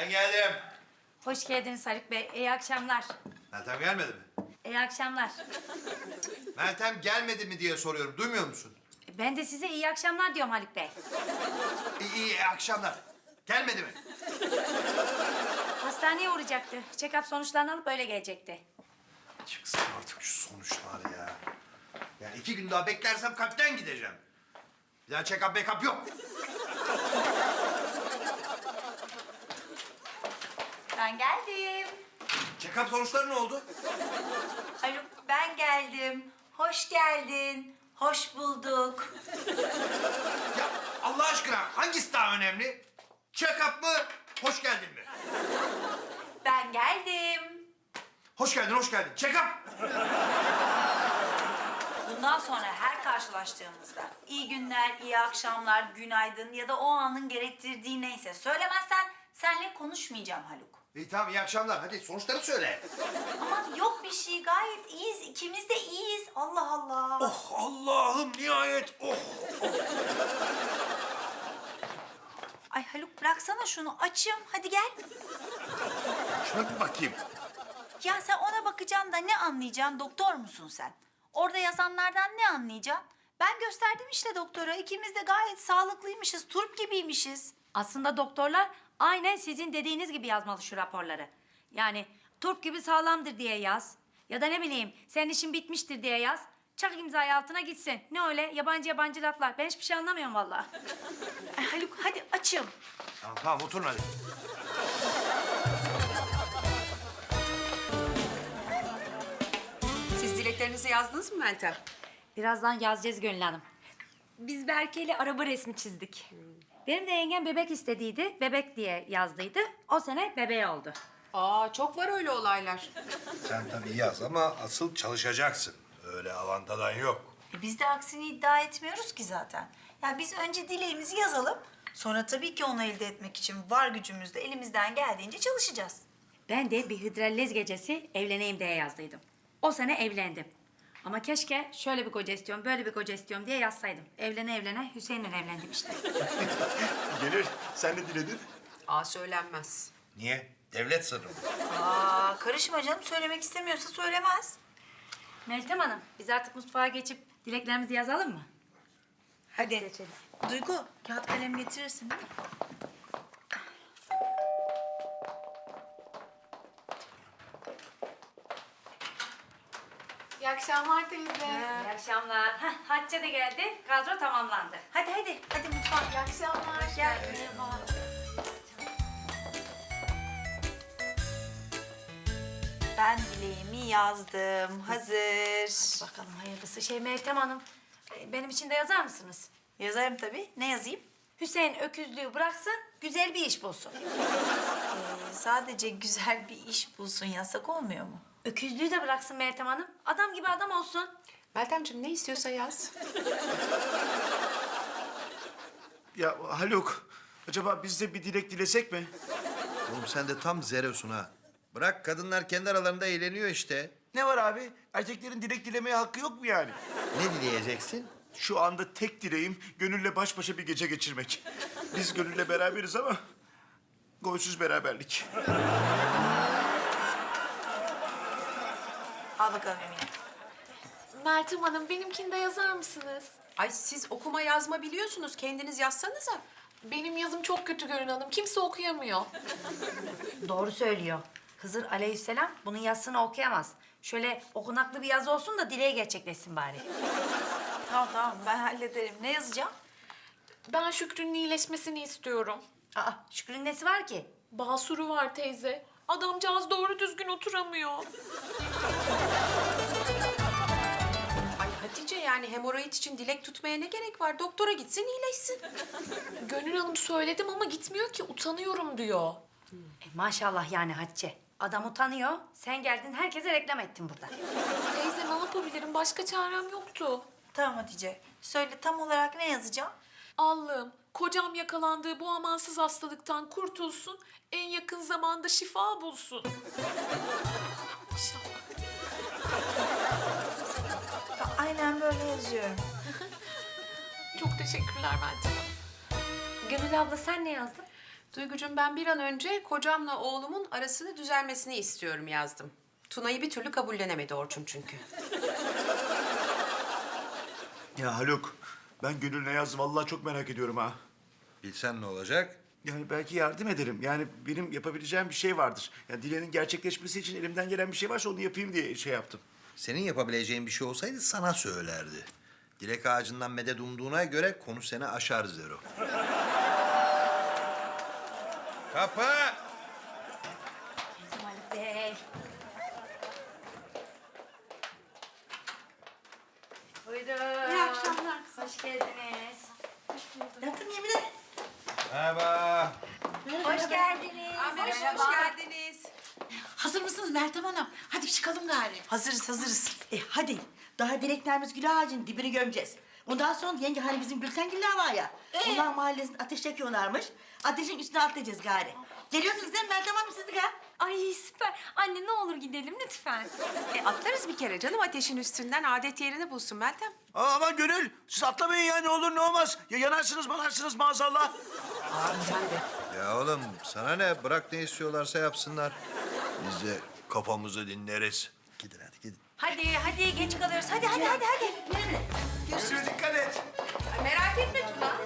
Ben geldim. Hoş geldiniz Haluk Bey. İyi akşamlar. Meltem gelmedi mi? İyi akşamlar. Meltem gelmedi mi diye soruyorum. Duymuyor musun? Ben de size iyi akşamlar diyorum Haluk Bey. İyi, iyi, akşamlar. Gelmedi mi? Hastaneye uğrayacaktı. Check-up sonuçlarını alıp öyle gelecekti. Çıksın artık şu sonuçlar ya. Yani iki gün daha beklersem kalpten gideceğim. Bir daha check-up make-up yok. Ben geldim. Check-up sonuçları ne oldu? Haluk ben geldim. Hoş geldin. Hoş bulduk. Ya Allah aşkına hangisi daha önemli? Check-up mı? Hoş geldin mi? Ben geldim. Hoş geldin, hoş geldin. Check-up. Bundan sonra her karşılaştığımızda iyi günler, iyi akşamlar, günaydın ya da o anın gerektirdiği neyse söylemezsen seninle konuşmayacağım Haluk. İyi tamam, iyi akşamlar. Hadi sonuçları söyle. Aman yok bir şey gayet iyiyiz. İkimiz de iyiyiz. Allah Allah. Oh Allah'ım nihayet. Oh. Ay Haluk bıraksana şunu açım. Hadi gel. Şuna bir bakayım. Ya sen ona bakacaksın da ne anlayacaksın? Doktor musun sen? Orada yazanlardan ne anlayacaksın? Ben gösterdim işte doktora. İkimiz de gayet sağlıklıymışız. Turp gibiymişiz. Aslında doktorlar aynen sizin dediğiniz gibi yazmalı şu raporları. Yani turp gibi sağlamdır diye yaz. Ya da ne bileyim senin işin bitmiştir diye yaz. Çak imzayı altına gitsin. Ne öyle yabancı yabancı laflar. Ben hiçbir şey anlamıyorum vallahi. Ay Haluk hadi açım. Tamam tamam oturun hadi. Siz dileklerinizi yazdınız mı Meltem? Birazdan yazacağız Gönül Hanım. Biz Berke ile araba resmi çizdik. Benim de yengem bebek istediydi. Bebek diye yazdıydı. O sene bebeği oldu. Aa çok var öyle olaylar. Sen tabii yaz ama asıl çalışacaksın. Öyle avantadan yok. E biz de aksini iddia etmiyoruz ki zaten. Ya biz önce dileğimizi yazalım. Sonra tabii ki onu elde etmek için var gücümüzle elimizden geldiğince çalışacağız. Ben de bir hidrellez gecesi evleneyim diye yazdıydım. O sene evlendim. Ama keşke şöyle bir koca istiyorum, böyle bir koca istiyorum diye yazsaydım. Evlene evlene Hüseyin'le evlendim işte. Gelir. Sen ne diledin? Aa söylenmez. Niye? Devlet sırrı? Aa karışma canım söylemek istemiyorsa söylemez. Meltem Hanım, biz artık mutfağa geçip dileklerimizi yazalım mı? Hadi. Duygu kağıt kalem getirirsin değil mi? İyi akşamlar teyze. İyi akşamlar. Heh, Hatice de geldi, kadro tamamlandı. Hadi hadi hadi mutfağa. İyi akşamlar. Gel merhaba. Ben dileğimi yazdım. Hazır. Bakalım hayırlısı. Şey Meltem Hanım, e, benim için de yazar mısınız? Yazarım tabii. Ne yazayım? Hüseyin öküzlüğü bıraksın, güzel bir iş bulsun. Ee, sadece güzel bir iş bulsun yasak olmuyor mu? Öküzlüğü de bıraksın Meltem Hanım. Adam gibi adam olsun. Meltemciğim ne istiyorsa yaz. Ya Haluk, acaba biz de bir dilek dilesek mi? Oğlum sen de tam zerosun ha. Bırak kadınlar kendi aralarında eğleniyor işte. Ne var abi? Erkeklerin dilek dilemeye hakkı yok mu yani? Ne dileyeceksin? Şu anda tek dileğim Gönül'le baş başa bir gece geçirmek. Biz Gönül'le beraberiz ama golsüz beraberlik. Al bakalım Emine. Meltem Hanım benimkini de yazar mısınız? Ay siz okuma yazma biliyorsunuz. Kendiniz yazsanıza. Benim yazım çok kötü Görün Hanım. Kimse okuyamıyor. Doğru söylüyor. Hızır aleyhisselam bunun yazısını okuyamaz. Şöyle okunaklı bir yazı olsun da dileği gerçekleşsin bari. Tamam tamam ben hallederim. Ne yazacağım? Ben Şükrü'nün iyileşmesini istiyorum. Aa Şükrü'nün nesi var ki? Basuru var teyze. Adamcağız doğru düzgün oturamıyor. Ay Hatice yani hemoroid için dilek tutmaya ne gerek var? Doktora gitsin iyileşsin. Gönül Hanım söyledim ama gitmiyor ki utanıyorum diyor. E, maşallah yani Hatice. Adam utanıyor. Sen geldin herkese reklam ettin burada. Teyze ne yapabilirim? Başka çarem yoktu. Tamam Hatice. Söyle tam olarak ne yazacağım? Allah'ım kocam yakalandığı bu amansız hastalıktan kurtulsun. En yakın zamanda şifa bulsun. İnşallah. Aynen böyle yazıyorum. Çok teşekkürler Meltem Hanım. Gönül abla sen ne yazdın? Duygucuğum ben bir an önce kocamla oğlumun arasını düzelmesini istiyorum yazdım. Tuna'yı bir türlü kabullenemedi Orçun çünkü. Ya Haluk, ben Gönül ne yazdı vallahi çok merak ediyorum ha. Bilsen ne olacak? Yani belki yardım ederim. Yani benim yapabileceğim bir şey vardır. Yani dileğinin gerçekleşmesi için elimden gelen bir şey varsa onu yapayım diye şey yaptım. Senin yapabileceğin bir şey olsaydı sana söylerdi. Dilek ağacından medet umduğuna göre konu seni aşar Zero. Kapı! Haluk Bey. Buyurun. Hoş geldiniz. Yakın Emine. Merhaba. Hoş geldiniz. Merhaba. Hoş geldiniz. Hazır mısınız Meltem Hanım? Hadi çıkalım gari. Hazırız hazırız. E hadi. Daha dileklerimiz gül ağacının dibini gömeceğiz. Ondan sonra yenge hani bizim Gültengiller var ya. Onlar mahallesinde ateş yakıyorlarmış. Ateşin üstüne atlayacağız gari. Geliyorsunuz değil mi Meltem Hanım siz de gel. Ay süper. Anne ne olur gidelim lütfen. E, atlarız bir kere canım ateşin üstünden adet yerini bulsun Meltem. Aa, aman Gönül, siz atlamayın ya ne olur ne olmaz. Ya yanarsınız manarsınız maazallah. Abi sen de. Ya oğlum sana ne? Bırak ne istiyorlarsa yapsınlar. Biz de kafamızı dinleriz. Gidin hadi gidin. Hadi hadi geç kalıyoruz. Hadi hadi hadi hadi. Görüşürüz, dikkat et. Ay, merak etme Tuna.